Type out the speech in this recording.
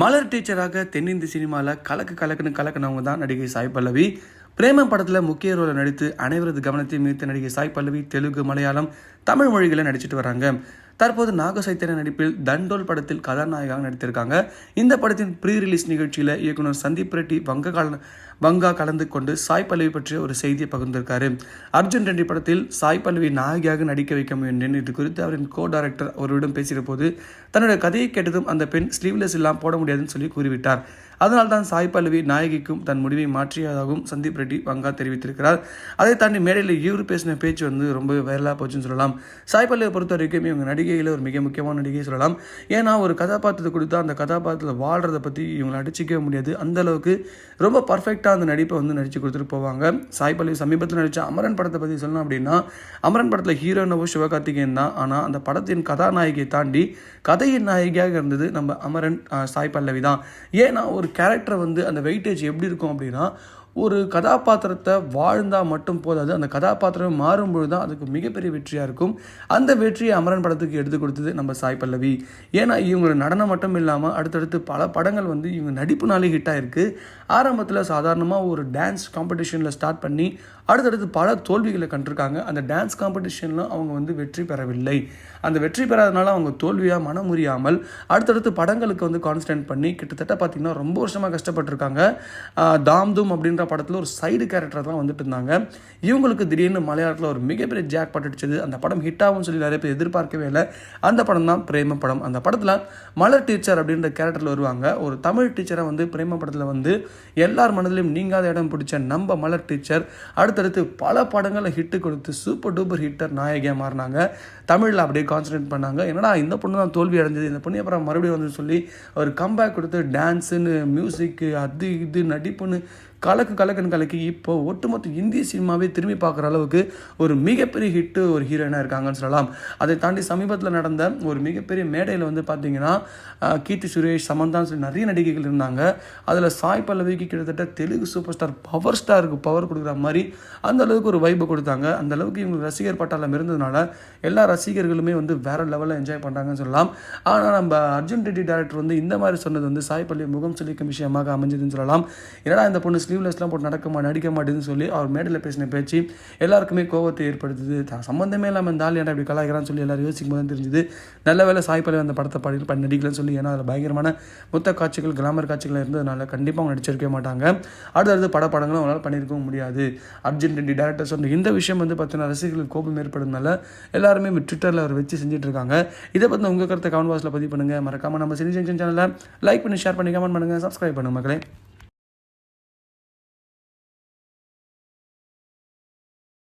மலர் டீச்சராக தென்னிந்திய சினிமாவில் கலக்கு கலக்குன்னு கலக்குனவங்க தான் நடிகை சாய் பல்லவி. பிரேமம் படத்தில் முக்கிய ரோலை நடித்து அனைவரது கவனத்தையும் ஈர்த்த நடிகை சாய் பல்லவி தெலுங்கு மலையாளம் தமிழ் மொழிகளை நடிச்சிட்டு வராங்க. தற்போது நாகசைத்தன நடிப்பில் தண்டோல் படத்தில் கதாநாயகாக நடித்திருக்காங்க. இந்த படத்தின் ப்ரீ ரிலீஸ் நிகழ்ச்சியில் இயக்குனர் சந்தீப் ரெட்டி வங்க கல வங்கா கலந்து கொண்டு சாய் பல்லவி பற்றிய ஒரு செய்தியை பகிர்ந்திருக்காரு. அர்ஜுன் ரெட்டி படத்தில் சாய் பல்லவி நாயகியாக நடிக்க வைக்க வேண்டும் இது குறித்து அவரின் கோ டைரக்டர் அவரிடம் பேசிய போது தன்னுடைய கதையை கேட்டதும் அந்த பெண் ஸ்லீவ்லெஸ் இல்லாமல் போட முடியாதுன்னு சொல்லி கூறிவிட்டார். அதனால் தான் சாய் பல்லவி நாயகிக்கும் தன் முடிவை மாற்றியதாகவும் சந்தீப் ரெட்டி வங்கா தெரிவித்திருக்கிறார். அதை தாண்டி மேடையில் இவர் பேசின பேச்சு வந்து ரொம்ப வைரலாக போச்சுன்னு சொல்லலாம். சாய் பல்லவியை பொறுத்த வரைக்கும் இவங்க நடிகையில் ஒரு மிக முக்கியமான நடிகை சொல்லலாம். ஏன்னா ஒரு கதாபாத்திரத்தை கொடுத்தா அந்த கதாபாத்திரத்தில் வாழ்கிறத பற்றி இவங்களை அடிச்சிக்கவே முடியாது. அந்த அளவுக்கு ரொம்ப பர்ஃபெக்டாக அந்த நடிப்பை வந்து நடித்து கொடுத்துட்டு போவாங்க. சாய் பல்லவி சமீபத்தில் நடித்த அமரன் படத்தை பற்றி சொல்லணும் அப்படின்னா அமரன் படத்தில் ஹீரோனவோ சிவகார்த்திகேயன் தான். ஆனால் அந்த படத்தின் கதாநாயகியை தாண்டி கதையின் நாயகியாக இருந்தது நம்ம அமரன் சாய் பல்லவி தான். ஏன்னா ஒரு கேரக்டரை வந்து அந்த வெயிட்டேஜ் எப்படி இருக்கும் அப்படின்னா ஒரு கதாபாத்திரத்தை வாழ்ந்தால் மட்டும் போதாது அந்த கதாபாத்திரம் மாறும்பொழுது தான் அதுக்கு மிகப்பெரிய வெற்றியாக இருக்கும். அந்த வெற்றியை அமரன் படத்துக்கு எடுத்து கொடுத்தது நம்ம சாய் பல்லவி. ஏன்னா இவங்களோட நடனம் மட்டும் இல்லாமல் அடுத்தடுத்து பல படங்கள் வந்து இவங்க நடிப்புனாலே ஹிட் ஆயிருக்கு. ஆரம்பத்தில் சாதாரணமாக ஒரு டான்ஸ் காம்படிஷனில் ஸ்டார்ட் பண்ணி அடுத்தடுத்து பல தோல்விகளை கண்டிருக்காங்க. அந்த டான்ஸ் காம்படிஷனில் அவங்க வந்து வெற்றி பெறவில்லை. அந்த வெற்றி பெறாதனால அவங்க தோல்வியாக மனம் முறியாமல் அடுத்தடுத்து படங்களுக்கு வந்து கான்சன்ட்ரேட் பண்ணி கிட்டத்தட்ட பார்த்திங்கன்னா ரொம்ப வருஷமாக கஷ்டப்பட்டிருக்காங்க. தாம்தும் அப்படின்ற தூம் படத்தில் ஒரு சைடு கேரக்டர் தான் வந்துட்டு இருந்தாங்க. இவங்களுக்கு திடீர்னு மலையாளத்தில் ஒரு மிகப்பெரிய ஜாக் பட்டுடுச்சது அந்த படம் ஹிட் ஆகும்னு சொல்லி நிறைய பேர் எதிர்பார்க்கவே இல்லை. அந்த படம் தான் பிரேம படம். அந்த படத்தில் மலர் டீச்சர் அப்படின்ற கேரக்டரில் வருவாங்க. ஒரு தமிழ் டீச்சரை வந்து பிரேம படத்தில் வந்து எல்லார் மனதிலையும் நீங்காத இடம் பிடிச்ச நம்ம மலர் டீச்சர் அடுத்தடுத்து பல படங்களில் ஹிட்டு கொடுத்து சூப்பர் டூப்பர் ஹிட்டர் நாயகியாக மாறினாங்க. தமிழில் அப்படியே கான்சன்ட்ரேட் பண்ணாங்க. என்னடா இந்த பொண்ணு தான் தோல்வி அடைஞ்சது? இந்த பொண்ணு அப்புறம் மறுபடியும் வந்து சொல்லி ஒரு கம்பேக் கொடுத்து டான்ஸுன்னு மியூசிக்கு அது இது நடிப்புன்னு கலக்கு கலக்குன்னு கலக்கி இப்போ ஒட்டுமொத்த இந்திய சினிமாவே திரும்பி பார்க்குற அளவுக்கு ஒரு மிகப்பெரிய ஹிட்டு ஒரு ஹீரோயினாக இருக்காங்கன்னு சொல்லலாம். அதை தாண்டி சமீபத்தில் நடந்த ஒரு மிகப்பெரிய மேடையில் வந்து பார்த்தீங்கன்னா கீர்த்தி சுரேஷ் சமந்தான்னு சொல்லி நிறைய நடிகைகள் இருந்தாங்க. அதில் சாய் பல்லவிக்கு கிட்டத்தட்ட தெலுங்கு சூப்பர் ஸ்டார் பவர் ஸ்டாருக்கு பவர் கொடுக்குற மாதிரி அந்த அளவுக்கு ஒரு வைப்பு கொடுத்தாங்க. அந்த அளவுக்கு இவங்க ரசிகர் பட்டாளம் இருந்ததுனால எல்லா ரசிகர்களுமே வந்து வேற லெவலில் என்ஜாய் பண்ணுறாங்கன்னு சொல்லலாம். ஆனால் நம்ம அர்ஜுன் ரெட்டி டேரக்டர் வந்து இந்த மாதிரி சொன்னது வந்து சாய் பல்லவி முகம் சொல்லிக்கும் விஷயமாக அமைஞ்சதுன்னு சொல்லலாம். ஏன்னா இந்த பொண்ணு ஸ்லீவ்லெஸ்லாம் போட்டு நடக்கமா நடிக்க மாட்டேதுன்னு சொல்லி அவர் மேடையில் பேசின பேச்சு எல்லாருக்குமே கோவத்தை ஏற்படுத்துது. தான் சம்மந்தமே இல்லாமல் இந்த ஆள் ஏன்டா இப்படி கலாய்க்கிறான்னு சொல்லி எல்லாரும் யோசிக்கும் போது தெரிஞ்சுது. நல்ல வேலை சாய் அந்த படத்தை பாடி பண்ணி நடிக்கலன்னு சொல்லி ஏன்னா அதில் பயங்கரமான மொத்த காட்சிகள் கிளாமர் காட்சிகள் இருந்ததுனால கண்டிப்பாக அவங்க நடிச்சிருக்கவே மாட்டாங்க. அடுத்தடுத்து பட படங்களும் அவங்களால பண்ணியிருக்கவும் முடியாது. அர்ஜுன் ரெட்டி டேரக்டர் சொன்ன இந்த விஷயம் வந்து பார்த்தீங்கன்னா ரசிகர்களுக்கு கோபம் ஏற்படுறதுனால எல்லாருமே ட்விட்டரில் அவர் வச்சு செஞ்சுட்டு இருக்காங்க. இதை பற்றி உங்கள் கருத்தை கமெண்ட் பாக்ஸில் பதிவு பண்ணுங்கள் மறக்காமல் நம்ம சினி ஜங்ஷன் சேனலை லைக் பண்ணி ஷேர் பண்ணி கமெண்ட் பண்ணுங்கள் சப்ஸ்கிரைப் பண்ணுங்கள் மக்களே.